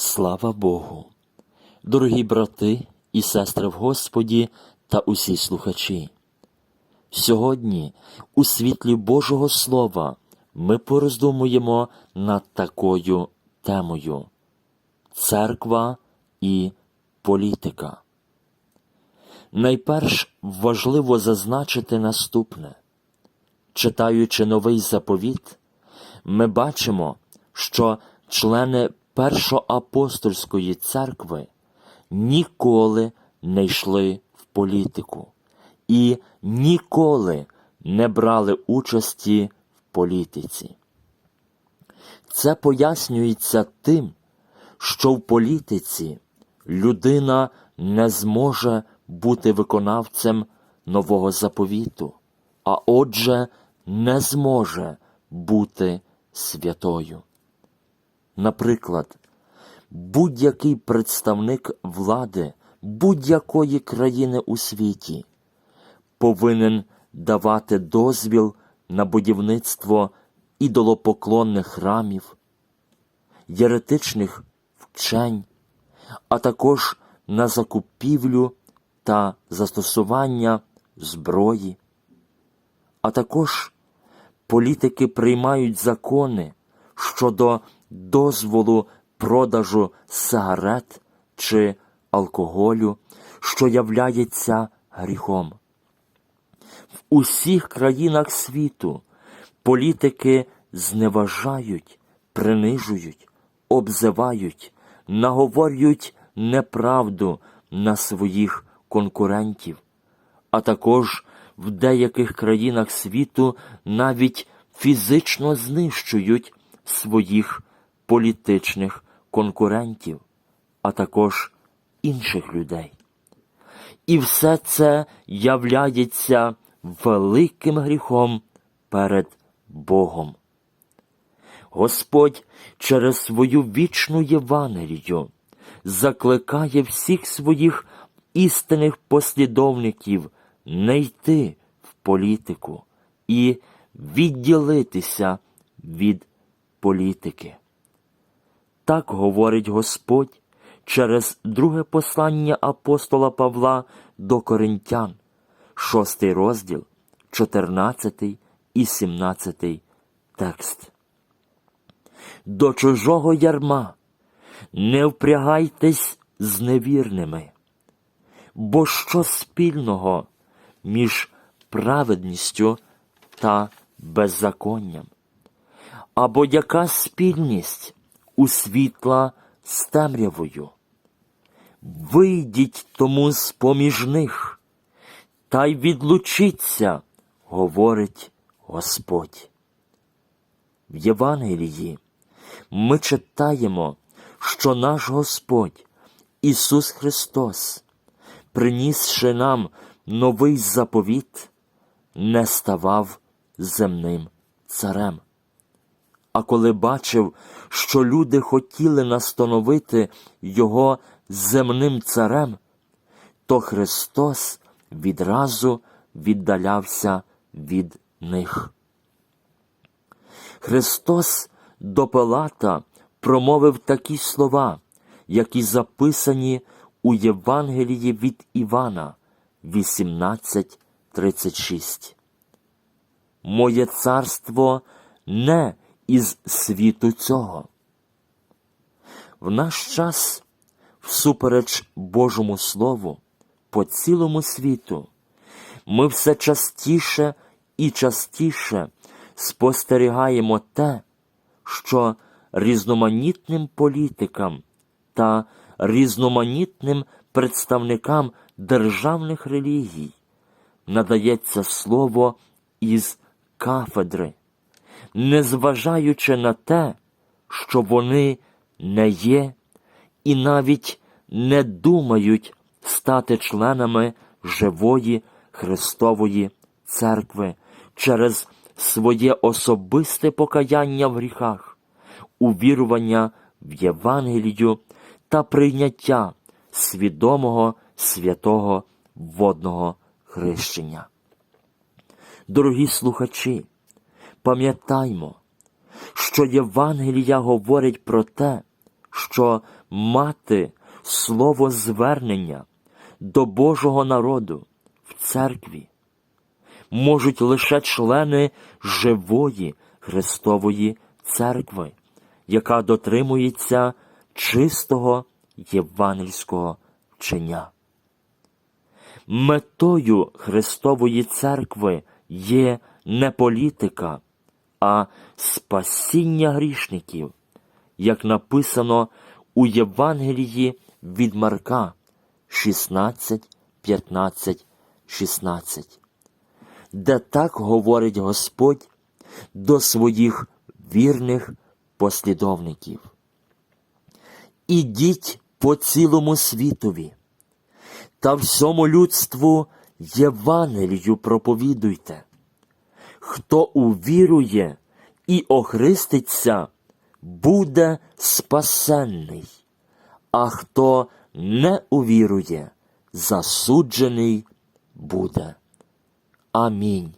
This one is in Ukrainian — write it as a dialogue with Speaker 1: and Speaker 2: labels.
Speaker 1: Слава Богу! Дорогі брати і сестри в Господі та усі слухачі. Сьогодні, у світлі Божого Слова, ми пороздумуємо над такою темою Церква і політика. Найперш важливо зазначити наступне. Читаючи новий заповіт, ми бачимо, що члени Першоапостольської церкви ніколи не йшли в політику і ніколи не брали участі в політиці. Це пояснюється тим, що в політиці людина не зможе бути виконавцем нового заповіту, а отже, не зможе бути святою. Наприклад, будь-який представник влади будь-якої країни у світі повинен давати дозвіл на будівництво ідолопоклонних храмів, єретичних вчень, а також на закупівлю та застосування зброї. А також політики приймають закони щодо дозволу продажу сигарет чи алкоголю, що являється гріхом. В усіх країнах світу політики зневажають, принижують, обзивають, наговорюють неправду на своїх конкурентів, а також в деяких країнах світу навіть фізично знищують своїх політичних конкурентів, а також інших людей. І все це являється великим гріхом перед Богом. Господь через свою вічну Євангелію закликає всіх своїх істинних послідовників не йти в політику і відділитися від політики. Так говорить Господь через друге послання апостола Павла до Коринтян, шостий розділ, 14 і 17 текст. До чужого ярма не впрягайтесь з невірними, бо що спільного між праведністю та беззаконням? Або яка спільність у світла з темрявою? Вийдіть тому з поміж них, та й відлучіться, говорить Господь. В Євангелії ми читаємо, що наш Господь Ісус Христос, принісши нам новий заповіт, не ставав земним царем. А коли бачив, що люди хотіли настановити його земним царем, то Христос відразу віддалявся від них. Христос до Пилата промовив такі слова, які записані у Євангелії від Івана 18.36. Моє царство не із світу цього. В наш час, всупереч Божому Слову, по цілому світу, ми все частіше і частіше спостерігаємо те, що різноманітним політикам та різноманітним представникам державних релігій надається слово із кафедри, незважаючи на те, що вони не є і навіть не думають стати членами живої Христової церкви через своє особисте покаяння в гріхах, увірування в Євангелію та прийняття свідомого святого водного хрещення. Дорогі слухачі, пам'ятаймо, що Євангелія говорить про те, що мати слово звернення до Божого народу в церкві можуть лише члени живої Христової церкви, яка дотримується чистого євангельського вчення. Метою Христової церкви є не політика, а спасіння грішників, як написано у Євангелії від Марка 16, 15, 16, де так говорить Господь до своїх вірних послідовників. Ідіть по цілому світові та всьому людству Євангелію проповідуйте. Хто увірує і охриститься, буде спасенний, а хто не увірує, засуджений буде. Амінь.